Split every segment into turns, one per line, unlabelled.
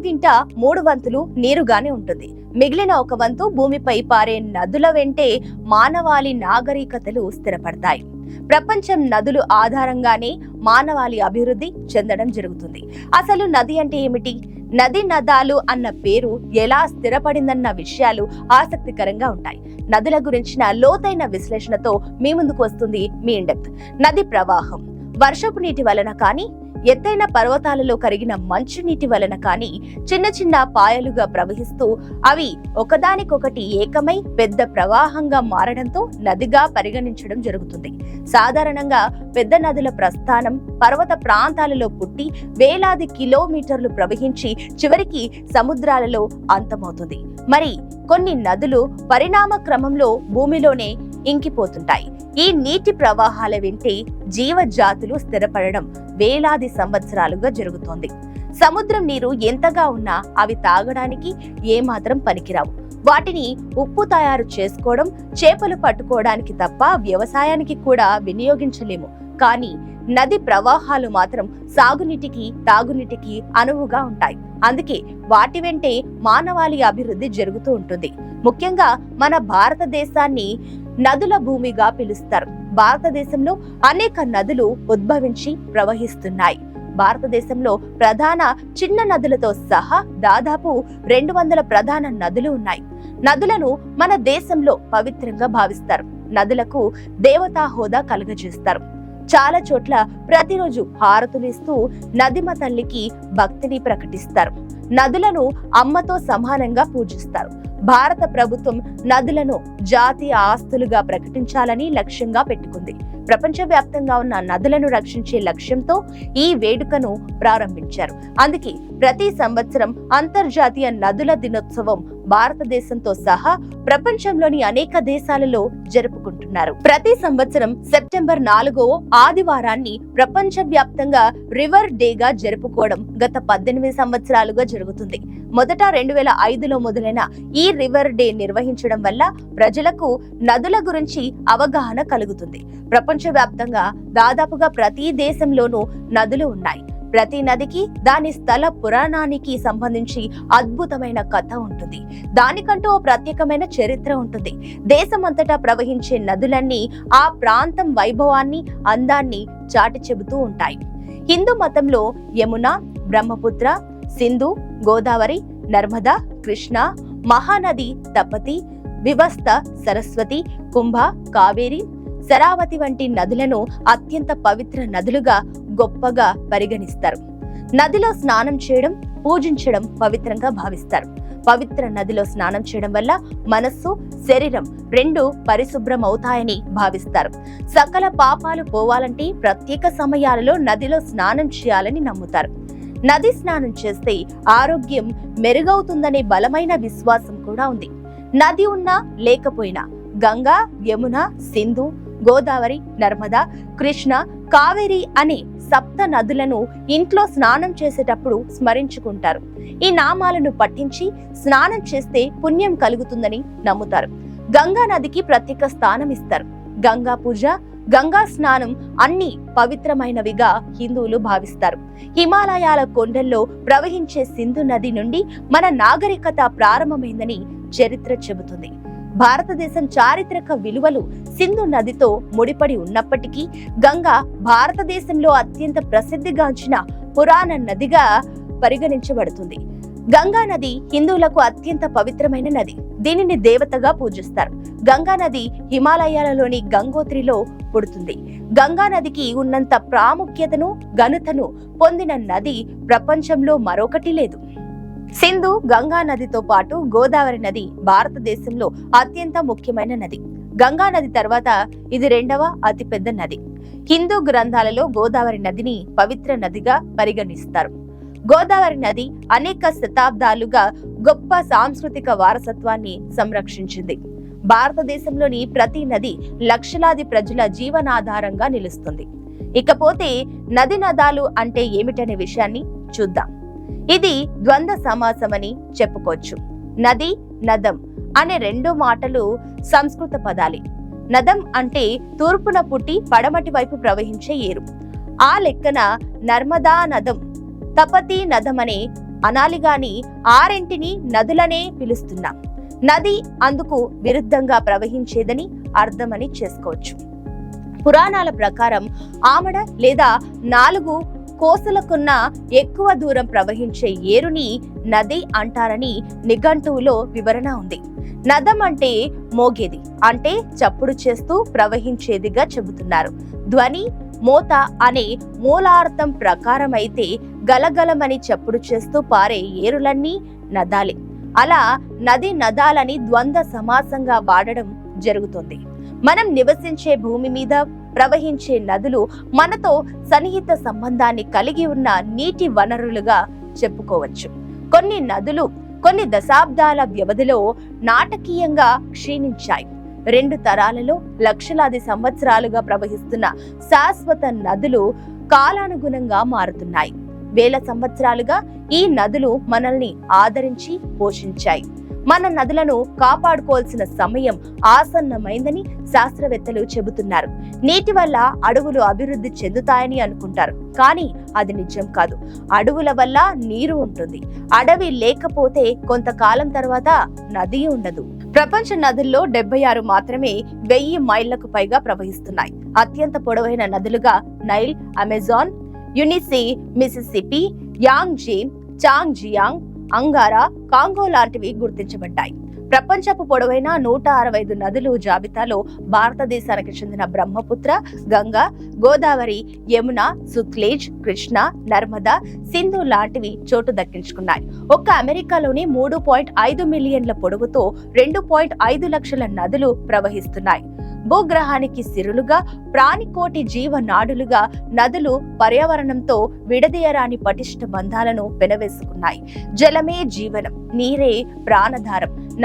భూగోళం నాలుగింట మూడు వంతులు నీరుగానే ఉంటుంది. మిగిలిన ఒక వంతు భూమిపై పారే నదుల వెంటే మానవాళి నాగరికతలు స్థిరపడతాయి. ప్రపంచం నదులు ఆధారంగానే మానవాళి అభివృద్ధి చెందడం జరుగుతుంది. అసలు నది అంటే ఏమిటి? నది నదాలు అన్న పేరు ఎలా స్థిరపడిందన్న విషయాలు ఆసక్తికరంగా ఉంటాయి. నదుల గురించిన లోతైన విశ్లేషణతో మీ ముందుకు వస్తుంది మీ ఇండెప్త్ నది ప్రవాహం. వర్షపు నీటి వలన కానీ ఎత్తైన పర్వతాలలో కరిగిన మంచునీటి వలన కానీ చిన్న చిన్న పాయలుగా ప్రవహిస్తూ అవి ఒకదానికొకటి ఏకమై పెద్ద ప్రవాహంగా మారడంతో నదిగా పరిగణించడం జరుగుతుంది. సాధారణంగా పెద్ద నదుల ప్రస్థానం పర్వత ప్రాంతాలలో పుట్టి వేలాది కిలోమీటర్లు ప్రవహించి చివరికి సముద్రాలలో అంతమవుతుంది. మరి కొన్ని నదులు పరిణామ క్రమంలో భూమిలోనే ఇంకిపోతుంటాయి. ఈ నీటి ప్రవాహాల వెంటే జీవజాతులు స్థిరపడడం వేలాది సంవత్సరాలుగా జరుగుతోంది. సముద్రం నీరు ఎంతగా ఉన్నా అవి తాగడానికి ఏమాత్రం పనికిరావు. వాటిని ఉప్పు తయారు చేసుకోవడం చేపలు పట్టుకోవడానికి తప్ప వ్యవసాయానికి కూడా వినియోగించలేము. కానీ నది ప్రవాహాలు మాత్రం సాగునీటికి తాగునీటికి అనువుగా ఉంటాయి. అందుకే వాటి వెంటే మానవాళి అభివృద్ధి జరుగుతూ ఉంటుంది. ముఖ్యంగా మన భారతదేశాన్ని నదుల భూమిగా పిలుస్తారు. భారతదేశంలో అనేక నదులు ఉద్భవించి ప్రవహిస్తున్నాయి. భారతదేశంలో ప్రధాన చిన్న నదులతో సహా దాదాపు రెండు వందల ప్రధాన నదులు ఉన్నాయి. నదులను మన దేశంలో పవిత్రంగా భావిస్తారు. నదులకు దేవతా హోదా కలుగజేస్తారు. చాలా చోట్ల ప్రతిరోజు హారతులిస్తూ నదిమ తల్లికి భక్తిని ప్రకటిస్తారు. నదులను అమ్మతో సమానంగా పూజిస్తారు. భారత ప్రభుత్వం నదులను జాతీయ ఆస్తులుగా ప్రకటించాలని లక్ష్యంగా పెట్టుకుంది. ప్రపంచవ్యాప్తంగా ఉన్న నదులను రక్షించే లక్ష్యంతో ఈ వేడుకను ప్రారంభించారు. అందుకే ప్రతి సంవత్సరం అంతర్జాతీయ నదుల దినోత్సవం భారతదేశంతో సహా ప్రపంచంలోని అనేక దేశాలలో జరుపుకుంటున్నారు. ప్రతి సంవత్సరం సెప్టెంబర్ నాలుగో ఆదివారాన్ని ప్రపంచ వ్యాప్తంగా రివర్ డేగా జరుపుకోవడం గత పద్దెనిమిది సంవత్సరాలుగా జరుగుతుంది. మొదట రెండు వేల ఐదులో మొదలైన ఈ రివర్ డే నిర్వహించడం వల్ల ప్రజలకు నదుల గురించి అవగాహన కలుగుతుంది. ప్రపంచవ్యాప్తంగా దాదాపుగా ప్రతి దేశంలోనూ నదులు ఉన్నాయి. ప్రతి నదికి దాని స్థల పురాణానికి సంబంధించి అద్భుతమైన కథ ఉంటుంది. దానికంటూ ఓ ప్రత్యేకమైన చరిత్ర ఉంటుంది. దేశమంతటా ప్రవహించే నదులన్నీ ఆ ప్రాంతం వైభవాన్ని అందాన్ని చాటి చెబుతూ ఉంటాయి. హిందూ మతంలో యమున బ్రహ్మపుత్ర సింధు గోదావరి నర్మదా కృష్ణ మహానది తపతి వివస్త సరస్వతి కుంభ కావేరి శరావతి వంటి నదులను అత్యంత పవిత్ర నదులుగా గొప్పగా పరిగణిస్తారు. నదిలో స్నానం చేయడం పూజించడం పవిత్రంగా భావిస్తారు. పవిత్ర నదిలో స్నానం చేయడం వల్ల మనస్సు శరీరం రెండు పరిశుభ్రం అవుతాయని భావిస్తారు. సకల పాపాలు పోవాలంటే ప్రత్యేక సమయాలలో నదిలో స్నానం చేయాలని నమ్ముతారు. నది స్నానం చేస్తే ఆరోగ్యం మెరుగవుతుందనే బలమైన విశ్వాసం కూడా ఉంది. నది ఉన్నా లేకపోయినా గంగా యమున సింధు గోదావరి నర్మదా కృష్ణ కావేరి అనే సప్త నదులను ఇంట్లో స్నానం చేసేటప్పుడు స్మరించుకుంటారు. ఈ నామాలను పట్టించి స్నానం చేస్తే పుణ్యం కలుగుతుందని నమ్ముతారు. గంగా నదికి ప్రత్యేక స్థానం ఇస్తారు గంగా పూజ గంగా స్నానం అన్ని పవిత్రమైనవిగా హిందువులు భావిస్తారు. హిమాలయాల కొండల్లో ప్రవహించే సింధు నది నుండి మన నాగరికత ప్రారంభమైందని చరిత్ర చెబుతుంది. భారతదేశం చారిత్రక విలువలు సింధు నదితో ముడిపడి ఉన్నప్పటికీ గంగా భారతదేశంలో అత్యంత ప్రసిద్ధిగాంచిన పురాణ నదిగా పరిగణించబడుతుంది. గంగా నది హిందువులకు అత్యంత పవిత్రమైన నది. దీనిని దేవతగా పూజిస్తారు. గంగా నది హిమాలయాలలోని గంగోత్రిలో పుడుతుంది. గంగా నదికి ఉన్నంత ప్రాముఖ్యతను ఘనతను పొందిన నది ప్రపంచంలో మరొకటి లేదు. సింధు గంగా నదితో పాటు గోదావరి నది భారతదేశంలో అత్యంత ముఖ్యమైన నది. గంగా నది తర్వాత ఇది రెండవ అతిపెద్ద నది. హిందూ గ్రంథాలలో గోదావరి నదిని పవిత్ర నదిగా పరిగణిస్తారు. గోదావరి నది అనేక శతాబ్దాలుగా గొప్ప సాంస్కృతిక వారసత్వాన్ని సంరక్షించింది. భారతదేశంలోని ప్రతి నది లక్షలాది ప్రజల జీవనాధారంగా నిలుస్తుంది. ఇకపోతే నది నదాలు అంటే ఏమిటనే విషయాన్ని చూద్దాం. ఇది ద్వంద్వ సమాసమని చెప్పుకోవచ్చు. నది నదం అనే రెండు మాటలు సంస్కృత పదాలే. నదం అంటే తూర్పున పుట్టి పడమటి వైపు ప్రవహించే ఏరు. ఆ లెక్కన నర్మదా నదం తపతి నదమనే అనాలిగాని ఆరింటిని నదులనే పిలుస్తున్నాం. నది అందుకు విరుద్ధంగా ప్రవహించేదని అర్థమని చేసుకోవచ్చు. పురాణాల ప్రకారం ఆమడ లేదా నాలుగు కోసలకున్న ఎక్కువ దూరం ప్రవహించే ఏరుని నది అంటారని నిఘంటువులో వివరణ ఉంది. నదం అంటే మోగేది అంటే చప్పుడు చేస్తూ ప్రవహించేదిగా చెబుతున్నారు. ధ్వని మోత అనే మూలార్థం ప్రకారం అయితే గలగలమని చప్పుడు చేస్తూ పారే ఏరులన్నీ నదాలే. అలా నది నదాలని ద్వంద్వ సమాసంగా వాడడం జరుగుతుంది. మనం నివసించే భూమి మీద ప్రవహించే నదులు మనతో సన్నిహిత సంబంధాన్ని కలిగి ఉన్న నీటి వనరులుగా చెప్పుకోవచ్చు. కొన్ని నదులు కొన్ని దశాబ్దాల వ్యవధిలో నాటకీయంగా క్షీణించాయి. రెండు తరాలలో లక్షలాది సంవత్సరాలుగా ప్రవహిస్తున్న శాశ్వత నదులు కాలానుగుణంగా మారుతున్నాయి. వేల సంవత్సరాలుగా ఈ నదులు మనల్ని ఆదరించి పోషించాయి. మన నదులను కాపాడుకోవాల్సిన సమయం ఆసన్నమైందని శాస్త్రవేత్తలు చెబుతున్నారు. నీటి వల్ల అడవులు అభివృద్ధి చెందుతాయని అనుకుంటారు. కానీ అది నిజం కాదు. అడవుల వల్ల నీరు ఉంటుంది. అడవి లేకపోతే కొంతకాలం తర్వాత నది ఉండదు. ప్రపంచ నదుల్లో డెబ్బై ఆరు మాత్రమే వెయ్యి మైళ్ళకు పైగా ప్రవహిస్తున్నాయి. అత్యంత పొడవైన నదులుగా Nile Amazon Yenisei Mississippi Yangtze Chang Jiang Angara Congo లాంటివి గుర్తించబడ్డాయి. ప్రపంచపు పొడవైన నూట అరవై ఐదు నదులు జాబితాలో భారతదేశానికి చెందిన బ్రహ్మపుత్ర గంగా గోదావరి యమున సుత్లేజ్ కృష్ణ నర్మదా సింధు లాంటివి చోటు దక్కించుకున్నాయి. ఒక్క అమెరికాలోని మూడు పాయింట్ ఐదు మిలియన్ల పొడవుతో రెండు పాయింట్ ఐదు లక్షల నదులు ప్రవహిస్తున్నాయి. భూగ్రహానికి సిరులుగా ప్రాణికోటి జీవ నాడులుగా నదులు పర్యావరణంతో విడదీయరాని పటిష్ట బంధాలను పెనవేసుకున్నాయి. జలమే జీవనం నీరే ప్రాణధారం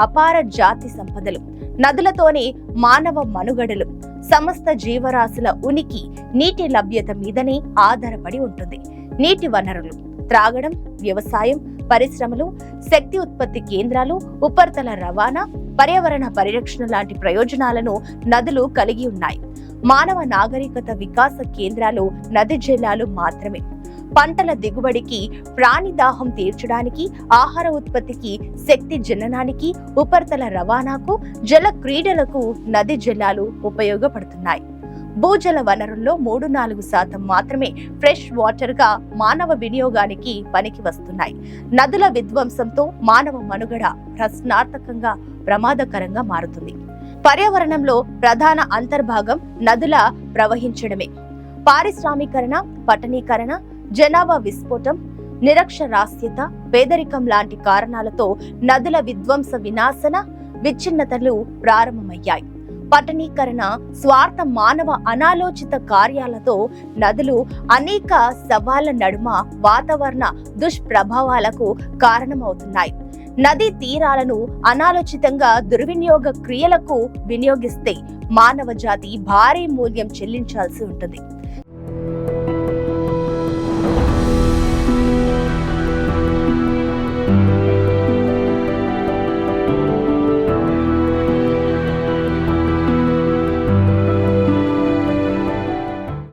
అపార జాతి సంపదలు. నదులతోనే మానవ మనుగడలు. సమస్త జీవరాశుల ఉనికి నీటి లభ్యత మీదనే ఆధారపడి ఉంటుంది. నీటి వనరులు త్రాగడం వ్యవసాయం పరిశ్రమలు శక్తి ఉత్పత్తి కేంద్రాలు ఉపరితల రవాణా పర్యావరణ పరిరక్షణ లాంటి ప్రయోజనాలను నదులు కలిగి ఉన్నాయి. మానవ నాగరికత వికాస కేంద్రాలు నది జలాలు మాత్రమే. పంటల దిగుబడికి ప్రాణి దాహం తీర్చడానికి ఆహార ఉత్పత్తికి శక్తి జననానికి ఉపరితల రవాణాకు జల క్రీడలకు నది జలాలు ఉపయోగపడుతున్నాయి. భూజల వనరుల్లో మూడు నాలుగు శాతం మాత్రమే ఫ్రెష్ వాటర్గా మానవ వినియోగానికి పనికి వస్తున్నాయి. నదుల విధ్వంసంతో మానవ మనుగడ ప్రశ్నార్థకంగా ప్రమాదకరంగా మారుతుంది. పర్యావరణంలో ప్రధాన అంతర్భాగం నదుల ప్రవహించడమే. పారిశ్రామీకరణ పట్టణీకరణ జనాభా విస్ఫోటం నిరక్షరాస్యత పేదరికం లాంటి కారణాలతో నదుల విధ్వంస వినాశన విచ్ఛిన్నతలు ప్రారంభమయ్యాయి. పట్టణీకరణ స్వార్థ మానవ అనాలోచిత కార్యాలతో నదులు అనేక సవాళ్ళ నడుమ వాతావరణ దుష్ప్రభావాలకు కారణమవుతున్నాయి. నదీ తీరాలను అనాలోచితంగా దుర్వినియోగ క్రియలకు వినియోగిస్తే మానవ జాతి భారీ మూల్యం చెల్లించాల్సి ఉంటుంది.